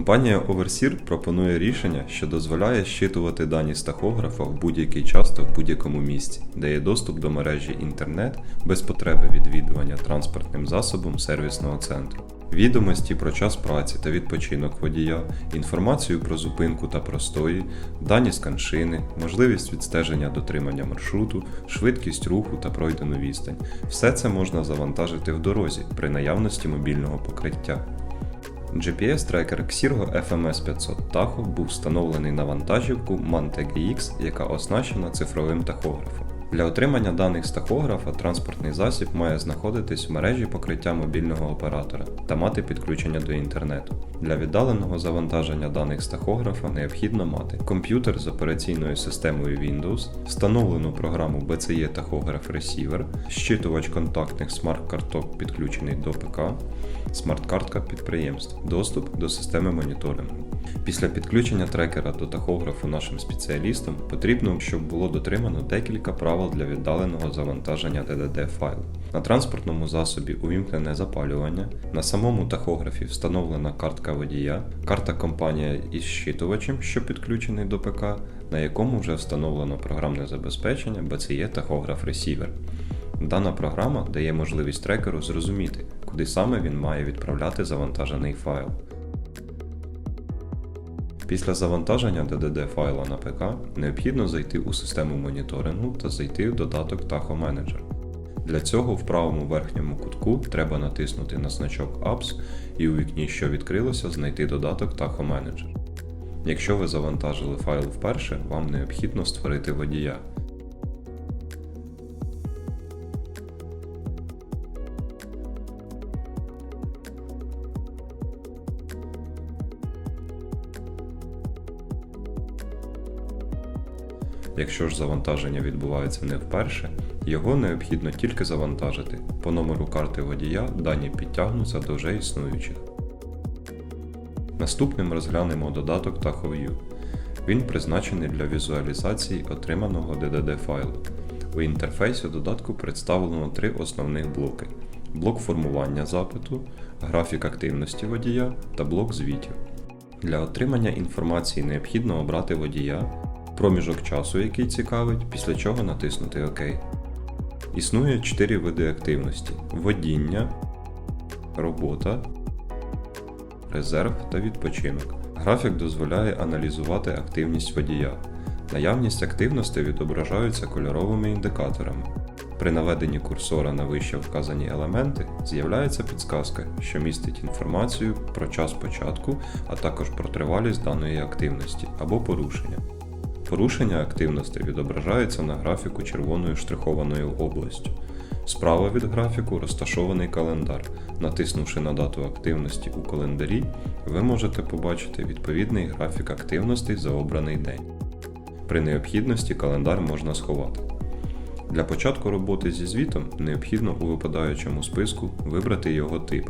Компанія Overseer пропонує рішення, що дозволяє щитувати дані з тахографа в будь-який час та в будь-якому місці, де є доступ до мережі інтернет без потреби відвідування транспортним засобом сервісного центру. Відомості про час праці та відпочинок водія, інформацію про зупинку та простої, дані з каншини, можливість відстеження дотримання маршруту, швидкість руху та пройдену відстань. Все це можна завантажити в дорозі при наявності мобільного покриття. GPS-трекер Xirgo FMS 500 Tahoe був встановлений на вантажівку MAN TGX, яка оснащена цифровим тахографом. Для отримання даних з тахографа транспортний засіб має знаходитись в мережі покриття мобільного оператора та мати підключення до інтернету. Для віддаленого завантаження даних з тахографа необхідно мати комп'ютер з операційною системою Windows, встановлену програму BCE Тахограф Receiver, щитувач контактних смарт-карток підключений до ПК, смарт-картка підприємств, доступ до системи моніторингу. Після підключення трекера до тахографу нашим спеціалістам потрібно, щоб було дотримано декілька правил для віддаленого завантаження DDD файлу. На транспортному засобі увімкнене запалювання, на самому тахографі встановлена картка водія, карта компанія із щитувачем, що підключений до ПК, на якому вже встановлено програмне забезпечення BCE Тахограф Receiver. Дана програма дає можливість трекеру зрозуміти, куди саме він має відправляти завантажений файл. Після завантаження DDD файла на ПК необхідно зайти у систему моніторингу та зайти в додаток Tacho Manager. Для цього в правому верхньому кутку треба натиснути на значок Apps і у вікні, що відкрилося, знайти додаток Tacho Manager. Якщо ви завантажили файл вперше, вам необхідно створити водія. Якщо ж завантаження відбувається не вперше, його необхідно тільки завантажити. По номеру карти водія дані підтягнуться до вже існуючих. Наступним розглянемо додаток TachoView. Він призначений для візуалізації отриманого DDD файлу. У інтерфейсі додатку представлено три основних блоки: блок формування запиту, графік активності водія та блок звітів. Для отримання інформації необхідно обрати водія, проміжок часу, який цікавить, після чого натиснути ОК. Існує 4 види активності: водіння, робота, резерв та відпочинок. Графік дозволяє аналізувати активність водія. Наявність активності відображаються кольоровими індикаторами. При наведенні курсора на вище вказані елементи з'являється підсказка, що містить інформацію про час початку, а також про тривалість даної активності або порушення. Порушення активності відображається на графіку червоною штрихованою областю. Справа від графіку розташований календар. Натиснувши на дату активності у календарі, ви можете побачити відповідний графік активності за обраний день. При необхідності календар можна сховати. Для початку роботи зі звітом необхідно у випадаючому списку вибрати його тип.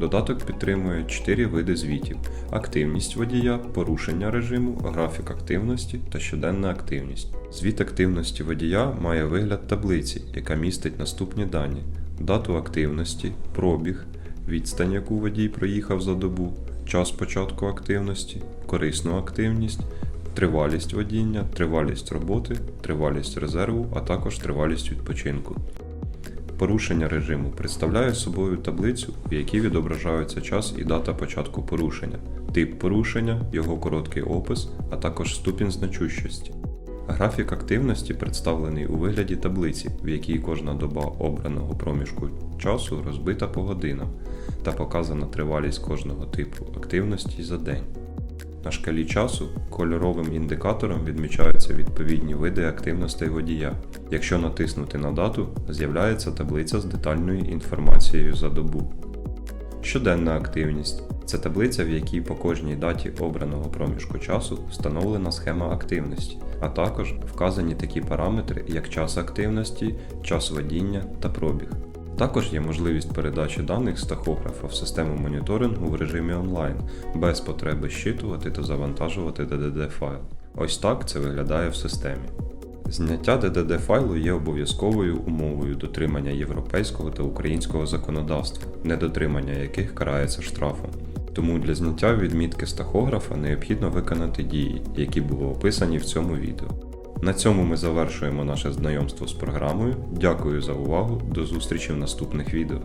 Додаток підтримує 4 види звітів: активність водія, порушення режиму, графік активності та щоденна активність. Звіт активності водія має вигляд таблиці, яка містить наступні дані: дату активності, пробіг, відстань, яку водій проїхав за добу, час початку активності, корисну активність, тривалість водіння, тривалість роботи, тривалість резерву, а також тривалість відпочинку. Порушення режиму представляє собою таблицю, в якій відображаються час і дата початку порушення, тип порушення, його короткий опис, а також ступінь значущості. Графік активності представлений у вигляді таблиці, в якій кожна доба обраного проміжку часу розбита по годинам та показана тривалість кожного типу активності за день. На шкалі часу кольоровим індикатором відмічаються відповідні види активностей водія. Якщо натиснути на дату, з'являється таблиця з детальною інформацією за добу. Щоденна активність це таблиця, в якій по кожній даті обраного проміжку часу встановлена схема активності, а також вказані такі параметри, як час активності, час водіння та пробіг. Також є можливість передачі даних з тахографа в систему моніторингу в режимі онлайн, без потреби щитувати та завантажувати DDD файл. Ось так це виглядає в системі. Зняття DDD файлу є обов'язковою умовою дотримання європейського та українського законодавства, недотримання яких карається штрафом. Тому для зняття відмітки з тахографа необхідно виконати дії, які були описані в цьому відео. На цьому ми завершуємо наше знайомство з програмою. Дякую за увагу. До зустрічі в наступних відео.